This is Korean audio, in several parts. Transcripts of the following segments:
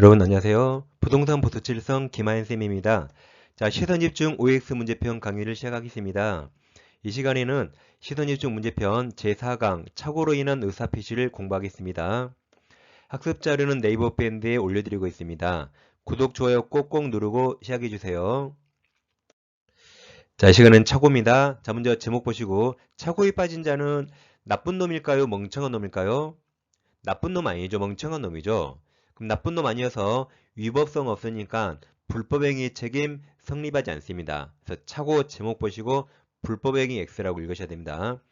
여러분 안녕하세요. 부동산 보수칠성 김하연쌤입니다. 자, 시선집중 OX 문제편 강의를 시작하겠습니다. 이 시간에는 시선집중 문제편 제4강 착오로 인한 의사표시를 공부하겠습니다. 학습 자료는 네이버 밴드에 올려드리고 있습니다. 구독, 좋아요 꼭꼭 누르고 시작해주세요. 자, 이 시간은 착오입니다. 자, 먼저 제목 보시고 착오에 빠진 자는 나쁜 놈일까요? 멍청한 놈일까요? 나쁜 놈 아니죠. 멍청한 놈이죠. 그럼 나쁜 놈 아니어서 위법성 없으니까 불법행위 책임 성립하지 않습니다. 그래서 차고 제목 보시고 불법행위 X라고 읽으셔야 됩니다.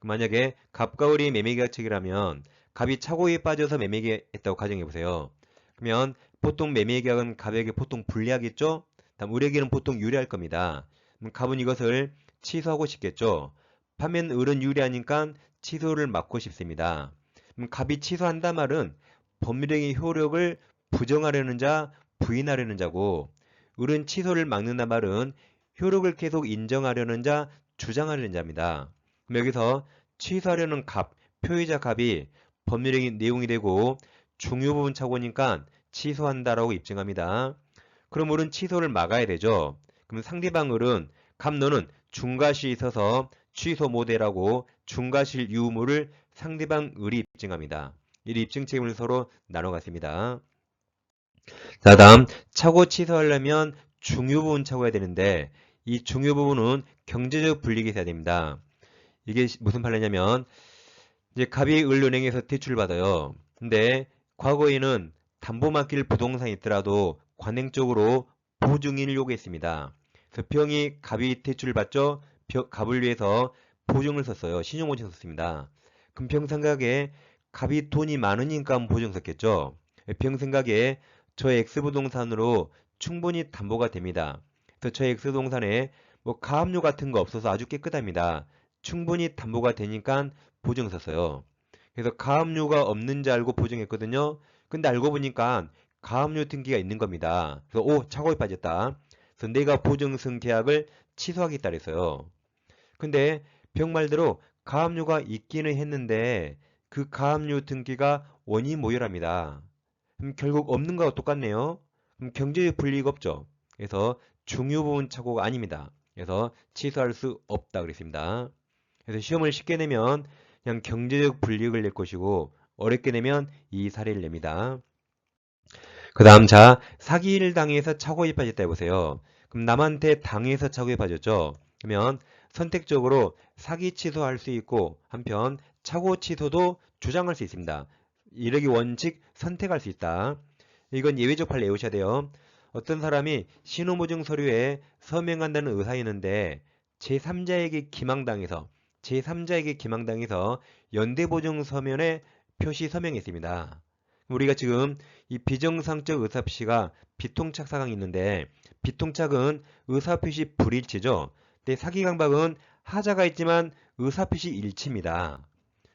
만약에 갑과 을이 매매계약책이라면 갑이 차고에 빠져서 매매계약했다고 가정해 보세요. 그러면 보통 매매계약은 갑에게 보통 불리하겠죠? 다음 을에게는 보통 유리할 겁니다. 그럼 갑은 이것을 취소하고 싶겠죠? 반면 을은 유리하니까 취소를 막고 싶습니다. 그럼 갑이 취소한다 말은 법률행위 효력을 부정하려는 자, 부인하려는 자고 을은 취소를 막는다 말은 효력을 계속 인정하려는 자, 주장하려는 자입니다. 그럼 여기서 취소하려는 갑, 표의자 갑이 법률행위 내용이 되고 중요 부분 착오니까 취소한다라고 입증합니다. 그럼 을은 취소를 막아야 되죠. 그럼 상대방 을은 갑 너는 중과실이 있어서 취소 모델하고 중과실 유무를 상대방 을이 입증합니다. 이 입증 책임을 서로 나눠 갔습니다. 자, 다음 착오 취소하려면 중요 부분 착오해야 되는데 이 중요 부분은 경제적 불리익이 있어야 됩니다. 이게 무슨 판례냐면 이제 갑이 을은행에서 대출을 받아요. 근데 과거에는 담보 맡길 부동산이 있더라도 관행적으로 보증인을 요구했습니다. 그래서 병이 갑이 대출을 받죠. 병- 갑을 위해서 보증을 썼어요. 신용보증 썼습니다. 병 생각에 갑이 돈이 많으니까 보증 썼겠죠. 병 생각에 저 X부동산으로 충분히 담보가 됩니다. 그래서 저 X부동산에 뭐 가압류 같은 거 없어서 아주 깨끗합니다. 충분히 담보가 되니까 보증 썼어요. 그래서 가압류가 없는 줄 알고 보증했거든요. 근데 알고 보니까 가압류 등기가 있는 겁니다. 그래서 오 착오에 빠졌다. 그래서 내가 보증 쓴 계약을 취소하겠다 그랬어요. 근데 병 말대로 가압류가 있기는 했는데 그 가압류 등기가 원인 모혈합니다. 그럼 결국 없는 거와 똑같네요. 그럼 경제적 불이익 없죠. 그래서 중요 부분 착오가 아닙니다. 그래서 취소할 수 없다 그랬습니다. 그래서 시험을 쉽게 내면 그냥 경제적 불이익을 낼 것이고 어렵게 내면 이 사례를 냅니다. 그 다음 자 사기를 당해서 착오에 빠졌다 해보세요. 그럼 남한테 당해서 착오에 빠졌죠. 그러면 선택적으로 사기 취소할 수 있고 한편 착오 취소도 주장할 수 있습니다. 이러기 원칙 선택할 수 있다. 이건 예외적 판례 외우셔야 돼요. 어떤 사람이 신호보증 서류에 서명한다는 의사였는데 제3자에게 기망당해서 제3자에게 기망당해서 연대보증 서면에 표시 서명했습니다. 우리가 지금 이 비정상적 의사 표시가 비통착 사항이 있는데 비통착은 의사 표시 불일치죠. 근데 사기 강박은 하자가 있지만 의사 표시 일치입니다.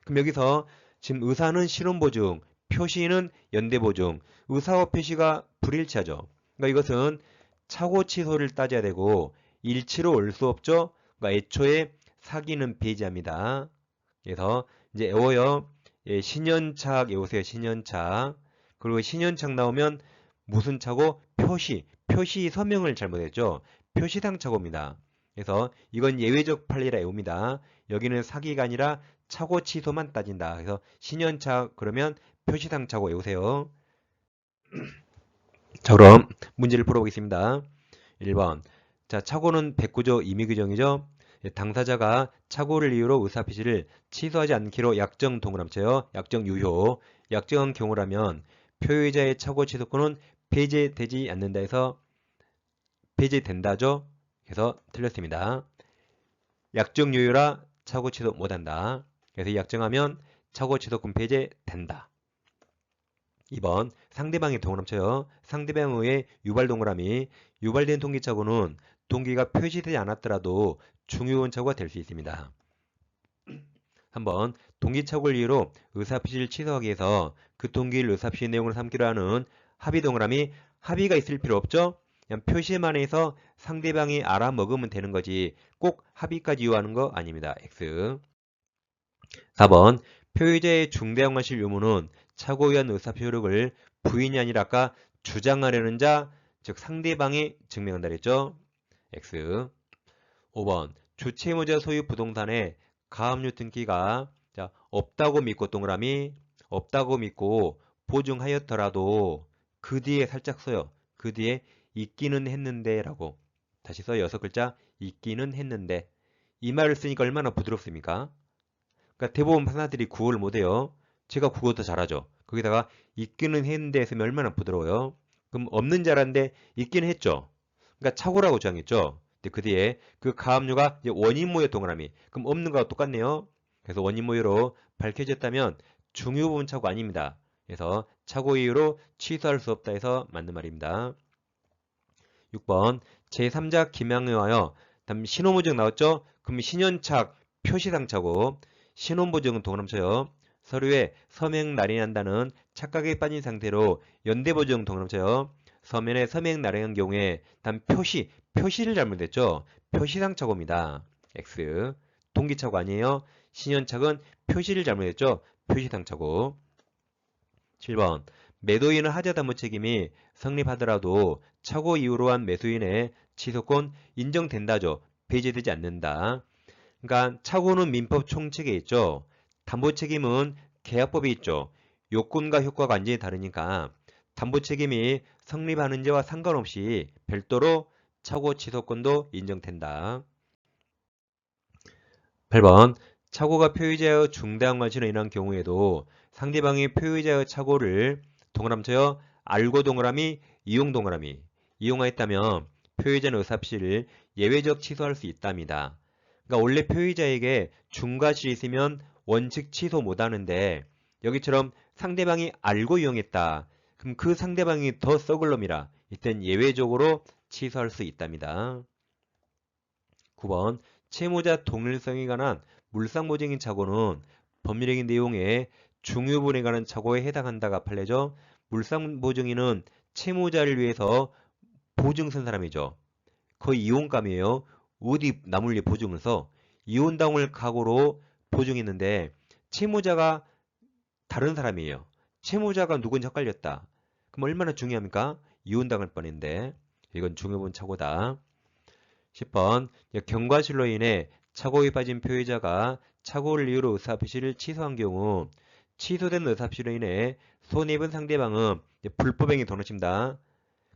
그럼 여기서 지금 의사는 실혼보증, 표시는 연대보증, 의사와 표시가 불일치하죠. 그러니까 이것은 착오 취소를 따져야 되고 일치로 올 수 없죠. 그러니까 애초에 사기는 배제합니다. 그래서 이제 외워요. 예, 신연착 외우세요. 신연착. 그리고 신연착 나오면 무슨 차고? 표시. 표시 서명을 잘못했죠. 표시상 착오입니다. 그래서 이건 예외적 판례라 외웁니다. 여기는 사기가 아니라 차고 취소만 따진다. 그래서 신연착 그러면 표시상 착오 외우세요. 자 그럼 문제를 풀어보겠습니다. 1번 자 착오는 109조 임의규정이죠. 예, 당사자가 착오를 이유로 의사표시를 취소하지 않기로 약정 동그라미쳐요. 약정 유효. 약정한 경우라면 표의자의 착오 취소권은 배제되지 않는다 해서 배제된다죠. 그래서 틀렸습니다. 약정 유효라 착오 취소 못한다. 그래서 약정하면 착오 취소권 배제된다. 2번 상대방의 동그라미쳐요. 상대방의 유발 동그라미 유발된 동기착오는 동기가 표시되지 않았더라도 중요한 착오가 될 수 있습니다. 3번 동기착오를 이유로 의사표시를 취소하기 위해서 그 동기를 의사표시 내용으로 삼기로 하는 합의 동그라미 합의가 있을 필요 없죠? 그냥 표시만 해서 상대방이 알아먹으면 되는 거지 꼭 합의까지 요하는 거 아닙니다. X 4번 표의자의 중대형과실 유무는 착오에 의한 의사표력을 부인이 아니라 아까 주장하려는 자, 즉 상대방이 증명한다 그랬죠? X. 5번 주채무자 소유 부동산에 가압류 등기가 자, 없다고 믿고 동그라미 없다고 믿고 보증하였더라도 그 뒤에 살짝 써요. 그 뒤에 있기는 했는데 라고 다시 써 여섯 글자 있기는 했는데 이 말을 쓰니까 얼마나 부드럽습니까? 그러니까 대부분 판사들이 구호를 못해요. 제가 국어 더 잘하죠. 거기다가 있기는 했는데 했으면 얼마나 부드러워요. 그럼 없는 자란데 있기는 했죠. 그러니까 착오라고 주장했죠. 근데 그 뒤에 그 가압류가 원인 모여 동그라미. 그럼 없는 거와 똑같네요. 그래서 원인 모여로 밝혀졌다면 중요 부분 착오 아닙니다. 그래서 착오 이유로 취소할 수 없다 해서 맞는 말입니다. 6번 제3자 김양에 하여 다음 신혼보증 나왔죠? 그럼 신연착 표시상차고 신혼보증은 동그라쳐요. 서류에 서명 날인한다는 착각에 빠진 상태로 연대보증 동그라쳐요. 서면에 서명 날인한 경우에 단 표시, 표시를 잘못했죠. 표시상착오입니다. X. 동기착오 아니에요. 신연착은 표시를 잘못했죠. 표시상착오. 7번 매도인은 하자담보 책임이 성립하더라도 착오 이후로 한 매수인의 취소권 인정된다죠. 배제되지 않는다. 그러니까 착오는 민법 총칙에 있죠. 담보 책임은 계약법에 있죠. 요건과 효과가 완전히 다르니까 담보 책임이 성립하는지와 상관없이 별도로 착오 취소권도 인정된다. 8번 착오가 표의자의 중대한 과실로 인한 경우에도 상대방이 표의자의 착오를 동그라미쳐요. 알고 동그라미, 이용 동그라미 이용하였다면 표의자는 의사합실을 예외적 취소할 수 있답니다. 그러니까 원래 표의자에게 중과실이 있으면 원칙 취소 못하는데 여기처럼 상대방이 알고 이용했다. 그럼 그 상대방이 더 썩을 놈이라 이땐 예외적으로 취소할 수 있답니다. 9번 채무자 동일성에 관한 물상보증인 착오는 법률적인 내용에 중요분에 관한 착오에 해당한다가 판례죠. 물상보증인은 채무자를 위해서 보증 쓴 사람이죠. 거의 이혼감이에요. 어디 나물리 보증을 써 이혼당을 각오로 보증했는데 채무자가 다른 사람이에요. 채무자가 누군지 헷갈렸다. 그럼 얼마나 중요합니까? 이혼당할 뻔했는데 이건 중요분 착오다. 10번 경과실로 인해 착오에 빠진 표의자가 착오를 이유로 의사표시를 취소한 경우 취소된 의사표시로 인해 손해입은 상대방은 불법행위 도놓칩니다.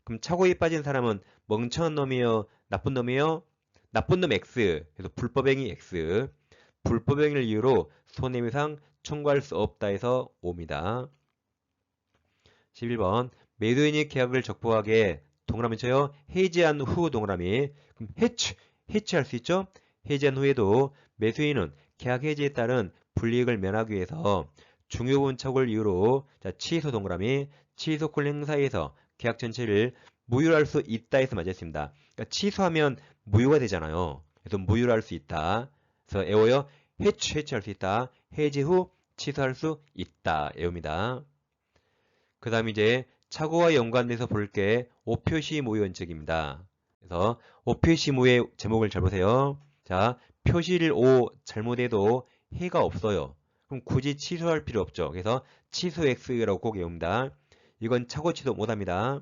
그럼 착오에 빠진 사람은 멍청한 놈이요? 나쁜 놈이요? 나쁜 놈 X. 그래서 불법행위 X. 불법행위를 이유로 손해배상 청구할 수 없다 해서 옵니다 11번 매도인이 계약을 적법하게 동그라미 쳐요. 해지한 후 동그라미. 그럼 해치, 해치할 수 있죠? 해지한 후에도 매수인은 계약 해지에 따른 불이익을 면하기 위해서 중요분 착오를 이유로 자, 취소 동그라미, 취소권 행사에서 계약 전체를 무효할 수 있다 해서 맞았습니다. 그러니까 취소하면 무효가 되잖아요. 그래서 무효를 할 수 있다. 그래서 애워요. 해치, 해치할 수 있다. 해지 후 취소할 수 있다. 애웁니다. 그 다음 이제 착오와 연관돼서 볼 게 오표시 모의 원칙입니다. 그래서 오표시 모의 제목을 잘 보세요. 자, 표시를 오 잘못해도 해가 없어요. 그럼 굳이 취소할 필요 없죠. 그래서 취소 X라고 꼭 외웁니다. 이건 착오 취소 못합니다.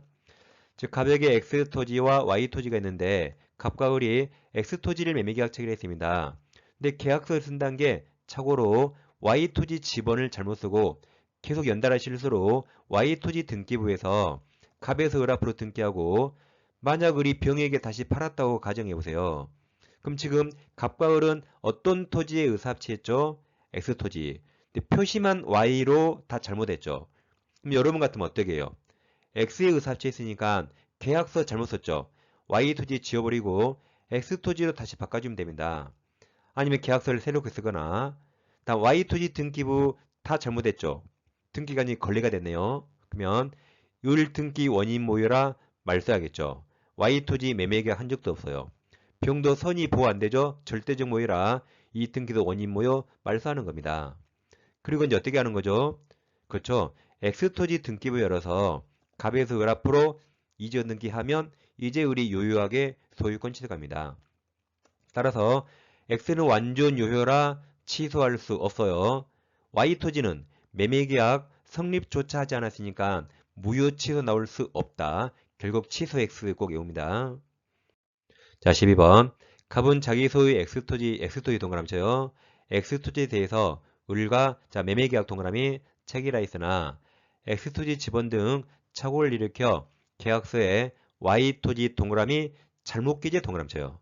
즉 가격에 X 토지와 Y 토지가 있는데 갑과 을이 X 토지를 매매 계약 체결 했습니다. 근데 계약서를 쓴다는 게 착오로 Y 토지 지번을 잘못 쓰고 계속 연달아 실수로 Y 토지 등기부에서 갑에서 을 앞으로 등기하고 만약 을이 병에게 다시 팔았다고 가정해 보세요. 그럼 지금 갑과 을은 어떤 토지에 의사합치했죠? X 토지. 근데 표시만 Y로 다 잘못했죠. 그럼 여러분 같으면 어떻게 해요? X에 의사합치했으니까 계약서 잘못 썼죠. Y 토지 지워버리고 X 토지로 다시 바꿔주면 됩니다. 아니면 계약서를 새롭게 쓰거나 다 Y 토지 등기부 다 잘못했죠. 등기관이 걸레가 됐네요. 그러면 율 등기 원인 모여라 말 써야겠죠. Y 토지 매매 계약 한 적도 없어요. 병도 선이 보호 안 되죠. 절대적 모여라 이 등기도 원인 모여 말소하는 겁니다. 그리고 이제 어떻게 하는 거죠? 그렇죠. X 토지 등기부 열어서 갑에서 을 앞으로 이전 등기하면 이제 우리 요요하게 소유권 취득합니다. 따라서 X는 완전 요효라 취소할 수 없어요. Y 토지는 매매계약 성립조차 하지 않았으니까 무효 취소 나올 수 없다. 결국 취소 X 꼭 외웁니다. 자, 12번. 갑은 자기 소유의 X토지, X토지 동그라미 쳐요. X토지에 대해서 을과 자, 매매계약 동그라미 책이라 있으나 X토지 지번 등 착오를 일으켜 계약서에 Y토지 동그라미 잘못 기재 동그라미 쳐요.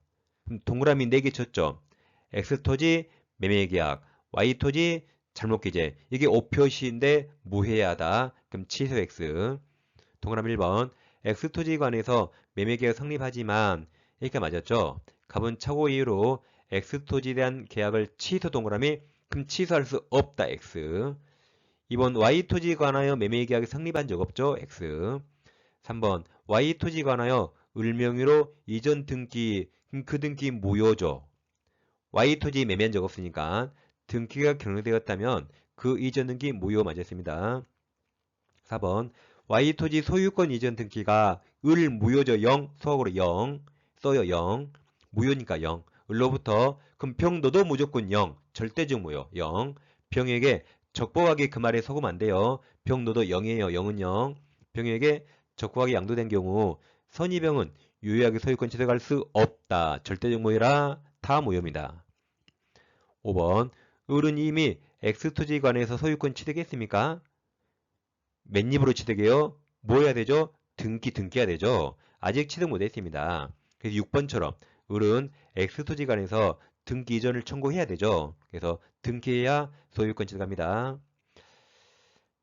동그라미 4개 쳤죠. X토지 매매계약, Y토지 잘못 기재. 이게 오표시인데 무해하다. 그럼 취소 X. 동그라미 1번. X토지 관해서 매매계약 성립하지만 이렇게 맞았죠. 갑은 착오 이후로 X토지에 대한 계약을 취소 동그라미 그럼 취소할 수 없다 X 2번 Y토지에 관하여 매매계약이 성립한 적 없죠 X 3번 Y토지에 관하여 을명의로 이전 등기 그 등기 무효죠 Y토지 매매한 적 없으니까 등기가 경영되었다면 그 이전 등기 무효 맞았습니다. 4번 Y토지 소유권 이전 등기가 을 무효죠 0 수학으로 0 써요 0 무효니까 0 을로부터 병도도 무조건 0 절대적 무효 0 병에게 적법하게 그 말에 속으면 안 돼요. 병도도 0이에요. 0은 0 병에게 적법하게 양도된 경우 선의병은 유효하게 소유권 취득할 수 없다 절대적 무효라 다 무효입니다 5번 을은 이미 X토지에 관해서 소유권 취득했습니까? 맨입으로 취득해요? 뭐 해야 되죠? 등기 등기해야 되죠? 아직 취득 못했습니다. 그래서 6번처럼 을은 X토지 간에서 등기 이전을 청구해야 되죠. 그래서 등기해야 소유권 취득합니다.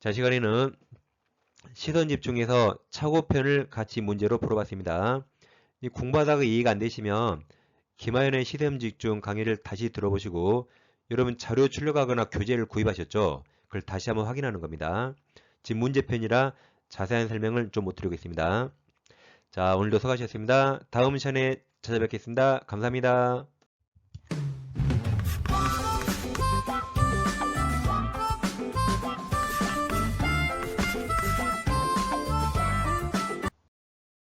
자, 시간에는 시선 집중해서 차고편을 같이 문제로 풀어봤습니다. 이 공부하다가 이해가 안 되시면 김하연의 시선 집중 강의를 다시 들어보시고 여러분 자료 출력하거나 교재를 구입하셨죠? 그걸 다시 한번 확인하는 겁니다. 지금 문제편이라 자세한 설명을 좀 못 드리겠습니다. 자, 오늘도 수고하셨습니다. 다음 시간에 찾아뵙겠습니다. 감사합니다.